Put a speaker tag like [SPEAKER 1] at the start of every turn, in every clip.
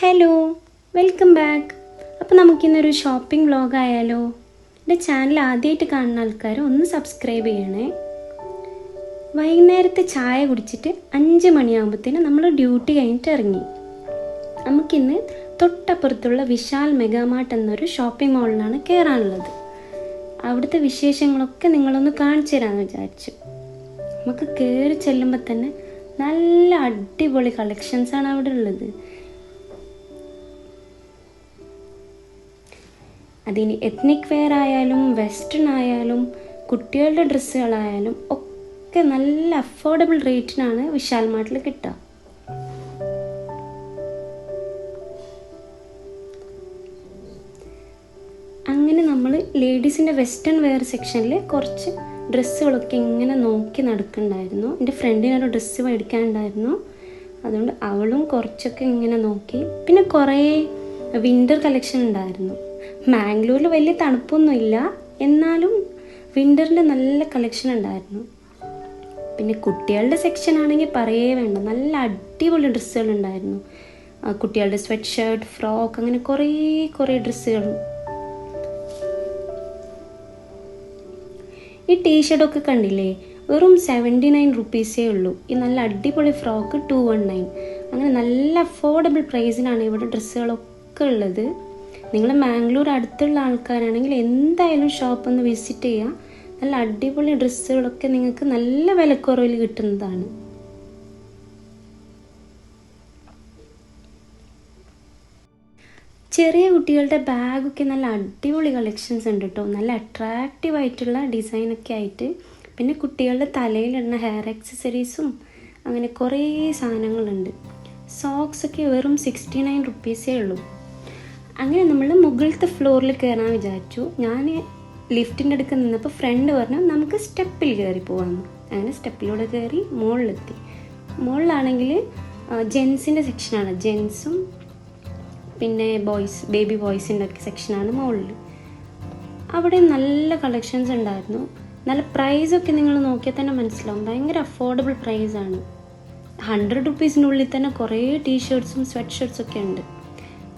[SPEAKER 1] Hello welcome back അപ്പോൾ നമുക്കിന്നൊരു shopping vlog ആയാലോ? എന്റെ ചാനൽ ആദ്യമായിട്ട് കാണുന്ന ആൾക്കാർ ഒന്ന് സബ്സ്ക്രൈബ് ചെയ്യണേ. വൈകുന്നേരത്തെ ചായ കുടിച്ചിട്ട് അഞ്ച് മണിയാകുമ്പോഴത്തേനും നമ്മൾ ഡ്യൂട്ടി കഴിഞ്ഞിട്ട് ഇറങ്ങി. നമുക്കിന്ന് തൊട്ടപ്പുറത്തുള്ള വിശാൽ മെഗാമാർട്ട് എന്നൊരു ഷോപ്പിംഗ് മാളിലാണ് കയറാനുള്ളത് അവിടുത്തെ വിശേഷങ്ങളൊക്കെ നിങ്ങളൊന്ന് കാണിച്ചു തരാമെന്ന് വിചാരിച്ചു. നമുക്ക് കയറി ചെല്ലുമ്പോൾ തന്നെ നല്ല അടിപൊളി കളക്ഷൻസാണ് അവിടെ ഉള്ളത്. അതിന് എത്നിക് വെയർ ആയാലും വെസ്റ്റേൺ ആയാലും കുട്ടികളുടെ ഡ്രസ്സുകളായാലും ഒക്കെ നല്ല അഫോർഡബിൾ റേറ്റിനാണ് വിശാൽ മാർട്ടിൽ കിട്ടുക. അങ്ങനെ നമ്മൾ ലേഡീസിന്റെ വെസ്റ്റേൺ വെയർ സെക്ഷനിൽ കുറച്ച് ഡ്രസ്സുകളൊക്കെ ഇങ്ങനെ നോക്കി നടക്കുന്നുണ്ടായിരുന്നു എന്റെ ഫ്രണ്ടിനൊരു ഡ്രസ്സ് മേടിക്കാനുണ്ടായിരുന്നു. അതുകൊണ്ട് അവളും കുറച്ചൊക്കെ ഇങ്ങനെ നോക്കി. പിന്നെ കുറേ വിന്റർ കളക്ഷൻ ഉണ്ടായിരുന്നു. മാംഗ്ലൂരിൽ വലിയ തണുപ്പൊന്നുമില്ല. എന്നാലും വിന്ററിന്റെ നല്ല കളക്ഷൻ ഉണ്ടായിരുന്നു. പിന്നെ കുട്ടികളുടെ സെക്ഷൻ ആണെങ്കിൽ പറയേ വേണ്ട. നല്ല അടിപൊളി ഡ്രസ്സുകൾ ഉണ്ടായിരുന്നു. കുട്ടികളുടെ സ്വെറ്റ് ഷർട്ട് ഫ്രോക്ക് അങ്ങനെ കുറേ കുറേ ഡ്രസ്സുകളും ഈ ടീഷർട്ടൊക്കെ കണ്ടില്ലേ? വെറും സെവന്റി നയൻ റുപ്പീസേ ഉള്ളൂ. ഈ നല്ല അടിപൊളി ഫ്രോക്ക് ടു വൺ നയൻ അങ്ങനെ നല്ല അഫോർഡബിൾ പ്രൈസിനാണ് ഇവിടെ ഡ്രസ്സുകളൊക്കെ ഉള്ളത്. നിങ്ങൾ മാംഗ്ലൂർ അടുത്തുള്ള ആൾക്കാരാണെങ്കിൽ എന്തായാലും ഷോപ്പ് ഒന്ന് വിസിറ്റ് ചെയ്യുക നല്ല അടിപൊളി ഡ്രസ്സുകളൊക്കെ നിങ്ങൾക്ക് നല്ല വിലക്കുറവിൽ കിട്ടുന്നതാണ്. ചെറിയ കുട്ടികളുടെ ബാഗൊക്കെ നല്ല അടിപൊളി കളക്ഷൻസ് ഉണ്ട് കേട്ടോ നല്ല അട്രാക്റ്റീവ് ആയിട്ടുള്ള ഡിസൈനൊക്കെ ആയിട്ട്. പിന്നെ കുട്ടികളുടെ തലയിലിടുന്ന ഹെയർ ആക്സസറീസും അങ്ങനെ കുറേ സാധനങ്ങളുണ്ട്. സോക്സ് ഒക്കെ വെറും സിക്സ്റ്റി നയൻ റുപ്പീസേ ഉള്ളൂ. അങ്ങനെ നമ്മൾ മുകളിലത്തെ ഫ്ലോറിൽ കയറാൻ വിചാരിച്ചു. ഞാൻ ലിഫ്റ്റിന്റെ അടുക്ക് നിന്നപ്പോൾ ഫ്രണ്ട് പറഞ്ഞു നമുക്ക് സ്റ്റെപ്പിൽ കയറി പോകാമെന്ന് അങ്ങനെ സ്റ്റെപ്പിലൂടെ കയറി മുകളിലെത്തി മുകളിലാണെങ്കിൽ ജെൻസിന്റെ സെക്ഷനാണ് ജെൻസും പിന്നെ ബോയ്സ് ബേബി ബോയ്സിന്റെ ഒക്കെ സെക്ഷനാണ് മുകളിൽ അവിടെ നല്ല കളക്ഷൻസ് ഉണ്ടായിരുന്നു. നല്ല പ്രൈസൊക്കെ നിങ്ങൾ നോക്കിയാൽ തന്നെ മനസ്സിലാവും. ഭയങ്കര അഫോർഡബിൾ പ്രൈസാണ് ഹൺഡ്രഡ് റുപ്പീസിനുള്ളിൽ തന്നെ കുറേ ടീഷർട്ട്സും സ്വെറ്റ് ഷർട്ട്സൊക്കെ ഉണ്ട്.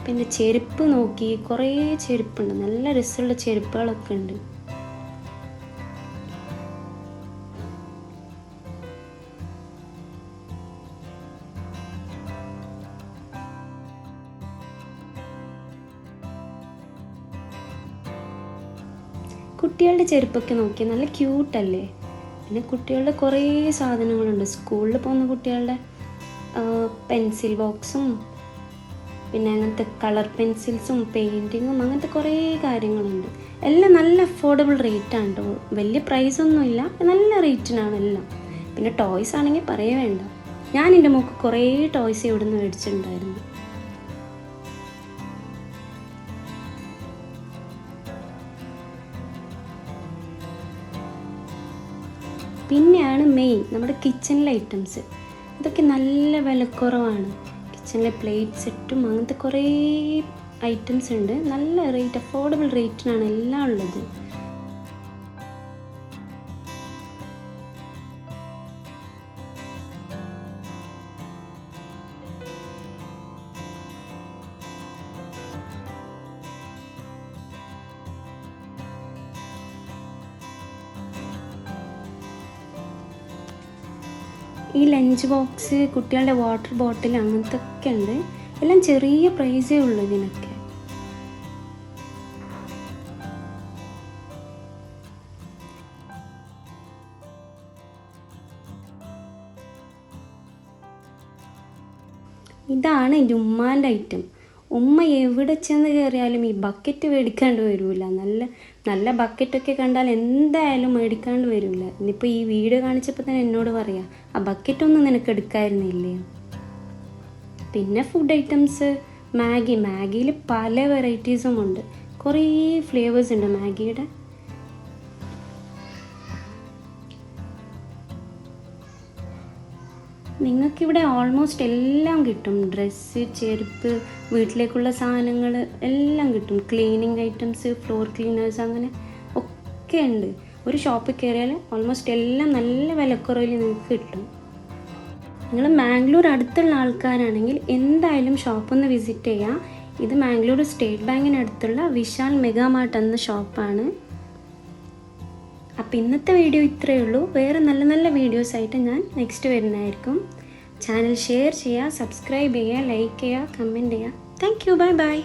[SPEAKER 1] പിന്നെ ചെരുപ്പ് നോക്കി കുറേ ചെരുപ്പുണ്ട്. നല്ല രസമുള്ള ചെരുപ്പുകളൊക്കെ ഉണ്ട്. കുട്ടികളുടെ ചെരുപ്പൊക്കെ നോക്കി നല്ല ക്യൂട്ടല്ലേ? പിന്നെ കുട്ടികളുടെ കുറേ സാധനങ്ങളുണ്ട്. സ്കൂളിൽ പോകുന്ന കുട്ടികളുടെ പെൻസിൽ ബോക്സും പിന്നെ അങ്ങനത്തെ കളർ പെൻസിൽസും പെയിന്റിങ്ങും അങ്ങനത്തെ കുറേ കാര്യങ്ങളുണ്ട്. എല്ലാം നല്ല അഫോർഡബിൾ റേറ്റാണ് കേട്ടോ വലിയ പ്രൈസൊന്നുമില്ല നല്ല റേറ്റിനാണ് എല്ലാം. പിന്നെ ടോയ്സ് ആണെങ്കിൽ പറയേ വേണ്ട. ഞാൻ എന്റെ മോക്ക് കുറേ ടോയ്സ് നിന്ന് മേടിച്ചിട്ടുണ്ടായിരുന്നു. പിന്നെയാണ് മെയിൻ നമ്മുടെ കിച്ചണിലെ ഐറ്റംസ് ഇതൊക്കെ നല്ല വിലക്കുറവാണ്. കിച്ചണിലെ പ്ലേറ്റ് സെറ്റും അങ്ങനത്തെ കുറേ ഐറ്റംസ് ഉണ്ട്. നല്ല റേറ്റ് അഫോർഡബിൾ റേറ്റിനാണ് എല്ലാം ഉള്ളത്. ഈ ലഞ്ച് ബോക്സ് കുട്ടികളുടെ വാട്ടർ ബോട്ടിൽ അങ്ങനത്തെ ഒക്കെ ഉണ്ട്. എല്ലാം ചെറിയ പ്രൈസേ ഉള്ളൂ ഇതിനൊക്കെ. ഇതാണ് ഉമ്മാന്റെ ഐറ്റം ഉമ്മ എവിടെ ചെന്ന് കയറിയാലും ഈ ബക്കറ്റ് മേടിക്കാണ്ട് വരില്ല നല്ല നല്ല ബക്കറ്റൊക്കെ കണ്ടാൽ എന്തായാലും മേടിക്കാണ്ട് വരില്ല ഇന്നിപ്പോൾ ഈ വീഡിയോ കാണിച്ചപ്പോൾ തന്നെ എന്നോട് പറയാം ആ ബക്കറ്റൊന്നും നിനക്ക് എടുക്കായിരുന്നില്ലേ? പിന്നെ ഫുഡ് ഐറ്റംസ് മാഗി. മാഗിയിൽ പല വെറൈറ്റീസും ഉണ്ട്. കുറേ ഫ്ലേവേഴ്സ് ഉണ്ട് മാഗിയുടെ. നിങ്ങൾക്കിവിടെ ഓൾമോസ്റ്റ് എല്ലാം കിട്ടും. ഡ്രസ്സ് ചെരുപ്പ് വീട്ടിലേക്കുള്ള സാധനങ്ങൾ എല്ലാം കിട്ടും. ക്ലീനിങ് ഐറ്റംസ് ഫ്ലോർ ക്ലീനേഴ്സ് അങ്ങനെ ഒക്കെ ഉണ്ട്. ഒരു ഷോപ്പിൽ കയറിയാൽ ഓൾമോസ്റ്റ് എല്ലാം നല്ല വിലക്കുറവിൽ നിങ്ങൾക്ക് കിട്ടും. നിങ്ങൾ മാംഗ്ലൂർ അടുത്തുള്ള ആൾക്കാരാണെങ്കിൽ എന്തായാലും ഷോപ്പൊന്ന് വിസിറ്റ് ചെയ്യാം. ഇത് മാംഗ്ലൂർ സ്റ്റേറ്റ് ബാങ്കിനടുത്തുള്ള വിശാൽ മെഗാമാർട്ട് എന്ന ഷോപ്പാണ് അപ്പോൾ ഇന്നത്തെ വീഡിയോ ഇത്രയേ ഉള്ളൂ. വേറെ നല്ല നല്ല വീഡിയോസ് ആയിട്ട് ഞാൻ നെക്സ്റ്റ് വരുന്നതായിരിക്കും. ചാനൽ ഷെയർ ചെയ്യുക സബ്സ്ക്രൈബ് ചെയ്യുക ലൈക്ക് ചെയ്യുക കമന്റ് ചെയ്യുക. Thank you bye bye